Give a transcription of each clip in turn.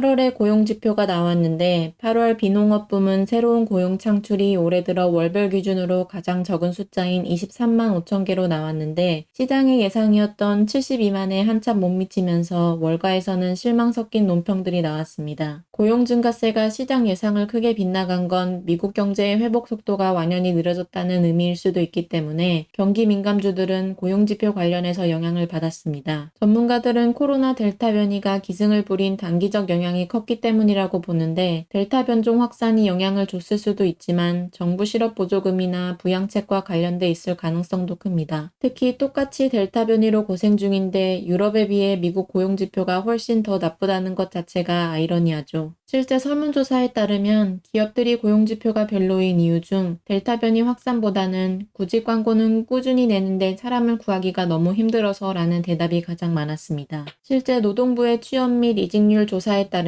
8월에 고용 지표가 나왔는데 8월 비농업 부문 새로운 고용 창출이 올해 들어 월별 기준으로 가장 적은 숫자인 23만 5천 개로 나왔는데 시장의 예상이었던 72만에 한참 못 미치면서 월가에서는 실망 섞인 논평들이 나왔습니다. 고용 증가세가 시장 예상을 크게 빗나간 건 미국 경제의 회복 속도가 완연히 느려졌다는 의미일 수도 있기 때문에 경기 민감주들은 고용 지표 관련해서 영향을 받았습니다. 전문가들은 코로나 델타 변이가 기승을 부린 단기적 영향 이 컸기 때문이라고 보는데 델타 변종 확산이 영향을 줬을 수도 있지만 정부 실업 보조금이나 부양책과 관련돼 있을 가능성도 큽니다. 특히 똑같이 델타 변이로 고생 중인데 유럽에 비해 미국 고용 지표가 훨씬 더 나쁘다는 것 자체가 아이러니하죠. 실제 설문조사에 따르면 기업들이 고용지표가 별로인 이유 중 델타 변이 확산보다는 구직 광고는 꾸준히 내는데 사람을 구하기가 너무 힘들어서 라는 대답이 가장 많았습니다. 실제 노동부의 취업 및 이직률 조사에 따르면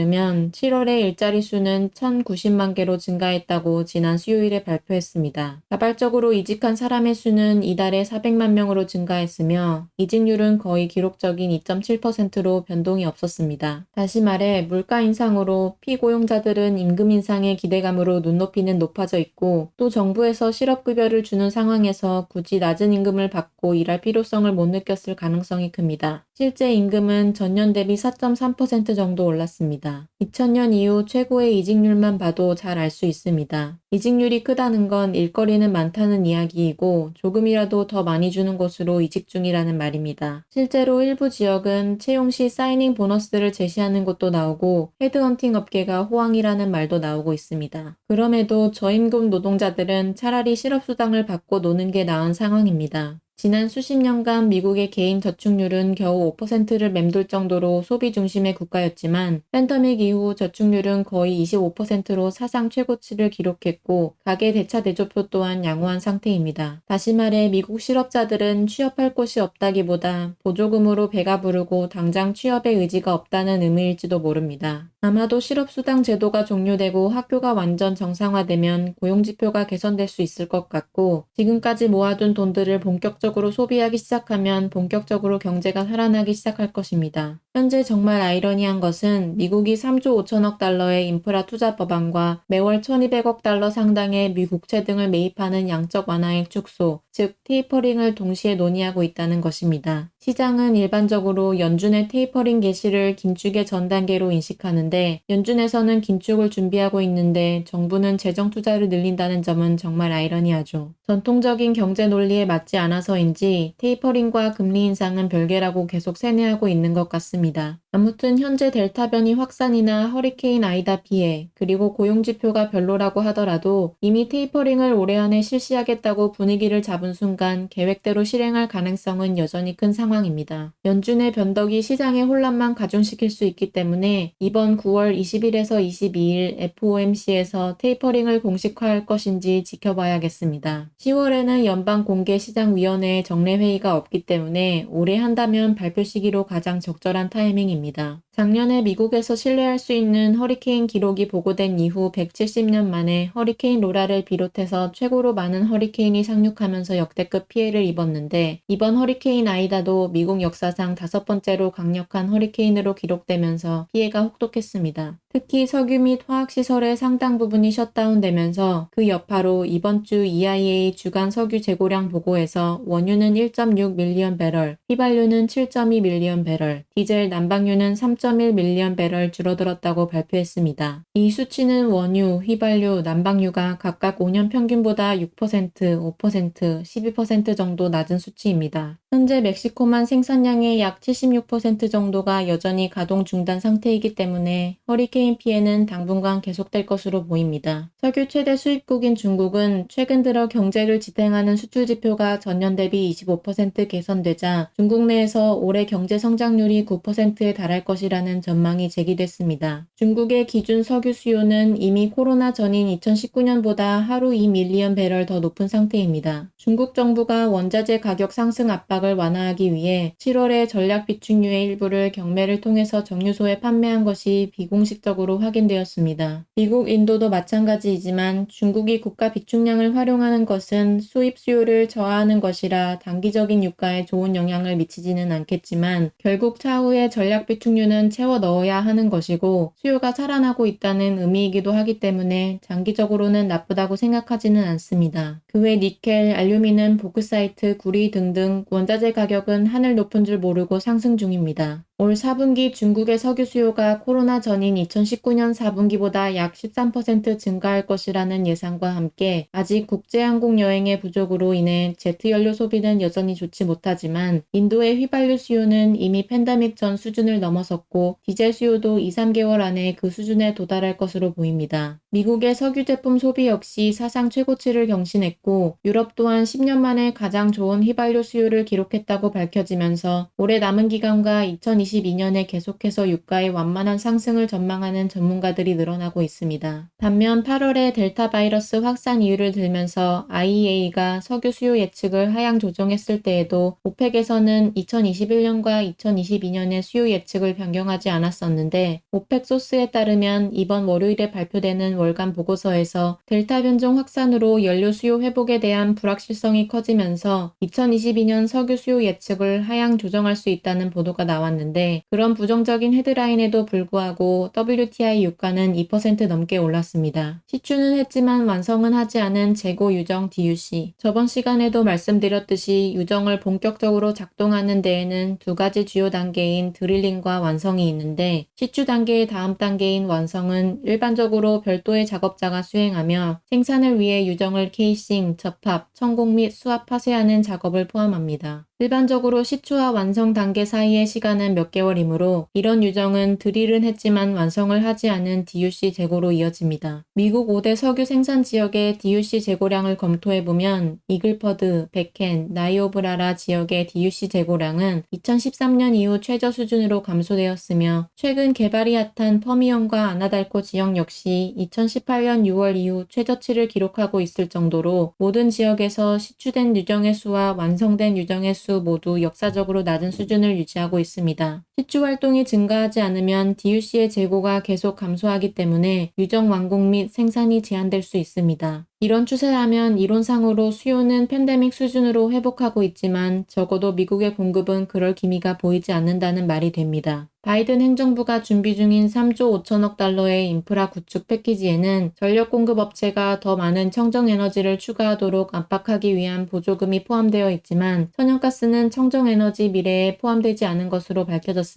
7월에 일자리 수는 1,090만 개로 증가했다고 지난 수요일에 발표했습니다. 자발적으로 이직한 사람의 수는 이달에 400만 명으로 증가했으며 이직률은 거의 기록적인 2.7%로 변동이 없었습니다. 다시 말해 물가 인상으로 피고용자들은 임금 인상의 기대감으로 눈높이는 높아져 있고 또 정부에서 실업급여를 주는 상황에서 굳이 낮은 임금을 받고 일할 필요성을 못 느꼈을 가능성이 큽니다. 실제 임금은 전년 대비 4.3% 정도 올랐습니다. 2000년 이후 최고의 이직률만 봐도 잘 알 수 있습니다. 이직률이 크다는 건 일거리는 많다는 이야기이고 조금이라도 더 많이 주는 곳으로 이직 중이라는 말입니다. 실제로 일부 지역은 채용 시 사이닝 보너스를 제시하는 곳도 나오고 헤드헌팅 업계가 호황이라는 말도 나오고 있습니다. 그럼에도 저임금 노동자들은 차라리 실업수당을 받고 노는 게 나은 상황입니다. 지난 수십 년간 미국의 개인 저축률은 겨우 5%를 맴돌 정도로 소비 중심의 국가였지만 팬더믹 이후 저축률은 거의 25%로 사상 최고치를 기록했고 가계 대차 대조표 또한 양호한 상태입니다. 다시 말해 미국 실업자들은 취업할 곳이 없다기보다 보조금으로 배가 부르고 당장 취업의 의지가 없다는 의미일지도 모릅니다. 아마도 실업수당 제도가 종료되고 학교가 완전 정상화되면 고용지표가 개선될 수 있을 것 같고 지금까지 모아둔 돈들을 본격적으로 소비하기 시작하면 본격적으로 경제가 살아나기 시작할 것입니다. 현재 정말 아이러니한 것은 미국이 3조 5천억 달러의 인프라 투자 법안과 매월 1200억 달러 상당의 미 국채 등을 매입하는 양적 완화액 축소, 즉 테이퍼링을 동시에 논의하고 있다는 것입니다. 시장은 일반적으로 연준의 테이퍼링 개시를 긴축의 전 단계로 인식하는데 연준에서는 긴축을 준비하고 있는데 정부는 재정 투자를 늘린다는 점은 정말 아이러니하죠. 전통적인 경제 논리에 맞지 않아서인지 테이퍼링과 금리 인상은 별개라고 계속 세뇌하고 있는 것 같습니다. 아무튼 현재 델타 변이 확산이나 허리케인 아이다 피해 그리고 고용 지표가 별로라고 하더라도 이미 테이퍼링을 올해 안에 실시하겠다고 분위기를 잡은 순간 계획대로 실행할 가능성은 여전히 큰 상황입니다. 연준의 변덕이 시장의 혼란만 가중시킬 수 있기 때문에 이번 9월 20일에서 22일 FOMC에서 테이퍼링을 공식화할 것인지 지켜봐야겠습니다. 10월에는 연방 공개 시장 위원회의 정례 회의가 없기 때문에 올해 한다면 발표 시기로 가장 적절한 타이밍입니다. 작년에 미국에서 신뢰할 수 있는 허리케인 기록이 보고된 이후 170년 만에 허리케인 로라를 비롯해서 최고로 많은 허리케인이 상륙하면서 역대급 피해를 입었는데 이번 허리케인 아이다도 미국 역사상 다섯 번째로 강력한 허리케인으로 기록되면서 피해가 혹독했습니다. 특히 석유 및 화학시설의 상당 부분이 셧다운되면서 그 여파로 이번 주 EIA 주간 석유 재고량 보고에서 원유는 1.6 밀리언 배럴, 휘발유는 7.2 밀리언 배럴, 디젤 난방유는 3.1 밀리언 배럴 줄어들었다고 발표했습니다. 이 수치는 원유, 휘발유, 난방유가 각각 5년 평균보다 6%, 5%, 12% 정도 낮은 수치입니다. 현재 멕시코만 생산량의 약 76% 정도가 여전히 가동 중단 상태이기 때문에 허리케인 피해는 당분간 계속될 것으로 보입니다. 석유 최대 수입국인 중국은 최근 들어 경제를 지탱하는 수출 지표가 전년 대비 25% 개선되자 중국 내에서 올해 경제 성장률이 9%에 달할 것이라는 전망이 제기됐습니다. 중국의 기준 석유 수요는 이미 코로나 전인 2019년보다 하루 2밀리언 배럴 더 높은 상태입니다. 중국 정부가 원자재 가격 상승 압박을 압박을 완화하기 위해 7월에 전략 비축유의 일부를 경매를 통해서 정유소에 판매한 것이 비공식적으로 확인되었습니다. 미국, 인도도 마찬가지이지만 중국이 국가 비축량을 활용하는 것은 수입 수요를 저하하는 것이라 단기적인 유가에 좋은 영향을 미치지는 않겠지만 결국 차후에 전략 비축유는 채워 넣어야 하는 것이고 수요가 살아나고 있다는 의미이기도 하기 때문에 장기적으로는 나쁘다고 생각하지는 않습니다. 그 외 니켈, 알루미늄, 보크사이트, 구리 등등 원자 재 가격은 하늘 높은 줄 모르고 상승 중입니다. 올 4분기 중국의 석유 수요가 코로나 전인 2019년 4분기보다 약 13% 증가할 것이라는 예상과 함께 아직 국제항공 여행의 부족으로 인해 제트 연료 소비는 여전히 좋지 못하지만 인도의 휘발유 수요는 이미 팬데믹 전 수준을 넘어섰고 디젤 수요도 2, 3개월 안에 그 수준에 도달할 것으로 보입니다. 미국의 석유 제품 소비 역시 사상 최고치를 경신했고 유럽 또한 10년 만에 가장 좋은 휘발유 수요를 기록했다고 밝혀지면서 올해 남은 기간과 2020 2022년에 계속해서 유가의 완만한 상승을 전망하는 전문가들이 늘어나고 있습니다. 반면 8월에 델타 바이러스 확산 이유를 들면서 IEA가 석유 수요 예측을 하향 조정했을 때에도 오펙에서는 2021년과 2022년의 수요 예측을 변경하지 않았었는데 오펙 소스에 따르면 이번 월요일에 발표되는 월간 보고서에서 델타 변종 확산으로 연료 수요 회복에 대한 불확실성이 커지면서 2022년 석유 수요 예측을 하향 조정할 수 있다는 보도가 나왔는데 있는데 그런 부정적인 헤드라인에도 불구하고 WTI 유가는 2% 넘게 올랐습니다. 시추는 했지만 완성은 하지 않은 재고 유정 DUC. 저번 시간에도 말씀드렸듯이 유정을 본격적으로 작동하는 데에는 두 가지 주요 단계인 드릴링과 완성이 있는데 시추 단계의 다음 단계인 완성은 일반적으로 별도의 작업자가 수행하며 생산을 위해 유정을 케이싱, 접합, 천공 및 수압 파쇄하는 작업을 포함합니다. 일반적으로 시추와 완성 단계 사이의 시간은 몇 개월이므로 이런 유정은 드릴은 했지만 완성을 하지 않은 DUC 재고로 이어집니다. 미국 5대 석유 생산 지역의 DUC 재고량을 검토해보면 이글퍼드, 베켄, 나이오브라라 지역의 DUC 재고량은 2013년 이후 최저 수준으로 감소되었으며 최근 개발이 핫한 퍼미언과 아나달코 지역 역시 2018년 6월 이후 최저치를 기록하고 있을 정도로 모든 지역에서 시추된 유정의 수와 완성된 유정의 수 모두 역사적으로 낮은 수준을 유지하고 있습니다. 시추 활동이 증가하지 않으면 DUC의 재고가 계속 감소하기 때문에 유정 완공 및 생산이 제한될 수 있습니다. 이런 추세라면 이론상으로 수요는 팬데믹 수준으로 회복하고 있지만 적어도 미국의 공급은 그럴 기미가 보이지 않는다는 말이 됩니다. 바이든 행정부가 준비 중인 3조 5천억 달러의 인프라 구축 패키지에는 전력 공급 업체가 더 많은 청정 에너지를 추가하도록 압박하기 위한 보조금이 포함되어 있지만 천연가스는 청정 에너지 미래에 포함되지 않은 것으로 밝혀졌습니다.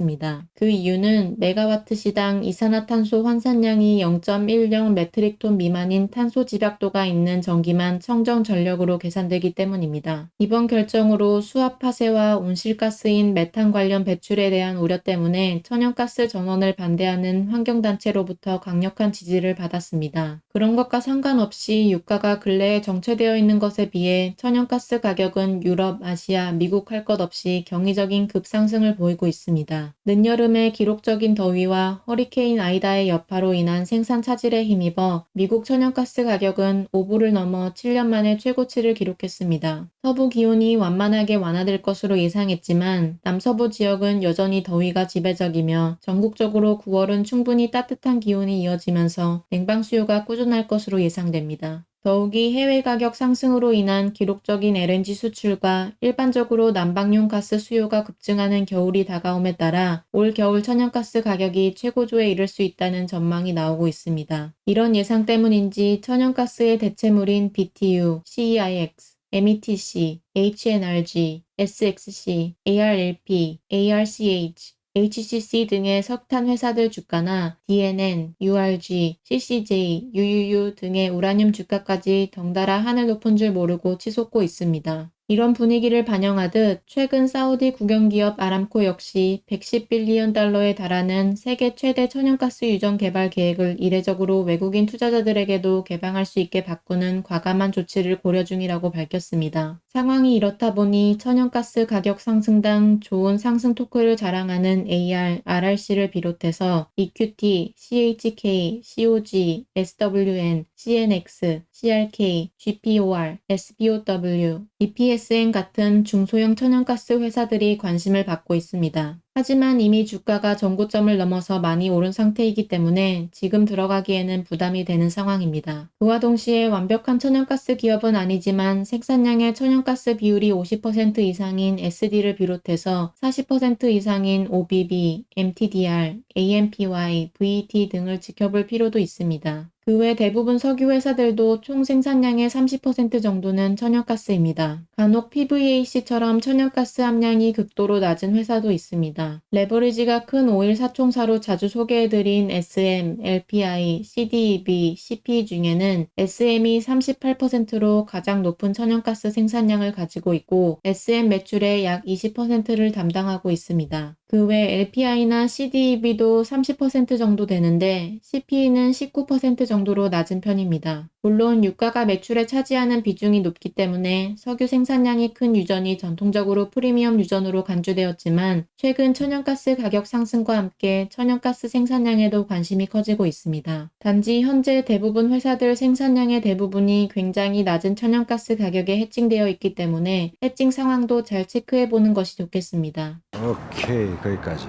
그 이유는 메가와트 시당 이산화탄소 환산량이 0.10 메트릭톤 미만인 탄소 집약도가 있는 전기만 청정 전력으로 계산되기 때문입니다. 이번 결정으로 수압 파쇄와 온실가스인 메탄 관련 배출에 대한 우려 때문에 천연가스 전원을 반대하는 환경단체로부터 강력한 지지를 받았습니다. 그런 것과 상관없이 유가가 근래에 정체되어 있는 것에 비해 천연가스 가격은 유럽, 아시아, 미국 할 것 없이 경이적인 급상승을 보이고 있습니다. 늦여름의 기록적인 더위와 허리케인 아이다의 여파로 인한 생산 차질에 힘입어 미국 천연가스 가격은 5불을 넘어 7년 만에 최고치를 기록했습니다. 서부 기온이 완만하게 완화될 것으로 예상했지만 남서부 지역은 여전히 더위가 지배적이며 전국적으로 9월은 충분히 따뜻한 기온이 이어지면서 냉방 수요가 꾸준할 것으로 예상됩니다. 더욱이 해외 가격 상승으로 인한 기록적인 LNG 수출과 일반적으로 난방용 가스 수요가 급증하는 겨울이 다가옴에 따라 올 겨울 천연가스 가격이 최고조에 이를 수 있다는 전망이 나오고 있습니다. 이런 예상 때문인지 천연가스의 대체물인 BTU, CEIX, METC, HNRG, SXC, ARLP, ARCH, HCC 등의 석탄 회사들 주가나 DNN, URG, CCJ, UUU 등의 우라늄 주가까지 덩달아 하늘 높은 줄 모르고 치솟고 있습니다. 이런 분위기를 반영하듯 최근 사우디 국영기업 아람코 역시 110빌리언 달러에 달하는 세계 최대 천연가스 유정 개발 계획을 이례적으로 외국인 투자자들에게도 개방할 수 있게 바꾸는 과감한 조치를 고려 중이라고 밝혔습니다. 상황이 이렇다 보니 천연가스 가격 상승당 좋은 상승 토크를 자랑하는 AR, RRC를 비롯해서 EQT, CHK, COG, SWN, CNX, CRK, GPOR, SBOW, EPSN 같은 중소형 천연가스 회사들이 관심을 받고 있습니다. 하지만 이미 주가가 전고점을 넘어서 많이 오른 상태이기 때문에 지금 들어가기에는 부담이 되는 상황입니다. 그와 동시에 완벽한 천연가스 기업은 아니지만 생산량의 천연가스 비율이 50% 이상인 SD를 비롯해서 40% 이상인 OBB, MTDR, AMPY, VT 등을 지켜볼 필요도 있습니다. 그 외 대부분 석유 회사들도 총 생산량의 30% 정도는 천연가스입니다. 간혹 PVAC처럼 천연가스 함량이 극도로 낮은 회사도 있습니다. 레버리지가 큰 오일 사총사로 자주 소개해드린 SM, LPI, CDEB, CP 중에는 SM이 38%로 가장 높은 천연가스 생산량을 가지고 있고 SM 매출의 약 20%를 담당하고 있습니다. 그 외 LPI나 CDEB도 30% 정도 되는데 CP는 19% 정도로 낮은 편입니다. 물론 유가가 매출에 차지하는 비중이 높기 때문에 석유 생산량이 큰 유전이 전통적으로 프리미엄 유전으로 간주되었지만 최근 천연가스 가격 상승과 함께 천연가스 생산량에도 관심이 커지고 있습니다. 단지 현재 대부분 회사들 생산량의 대부분이 굉장히 낮은 천연가스 가격에 해칭되어 있기 때문에 해칭 상황도 잘 체크해 보는 것이 좋겠습니다. 오케이 거기까지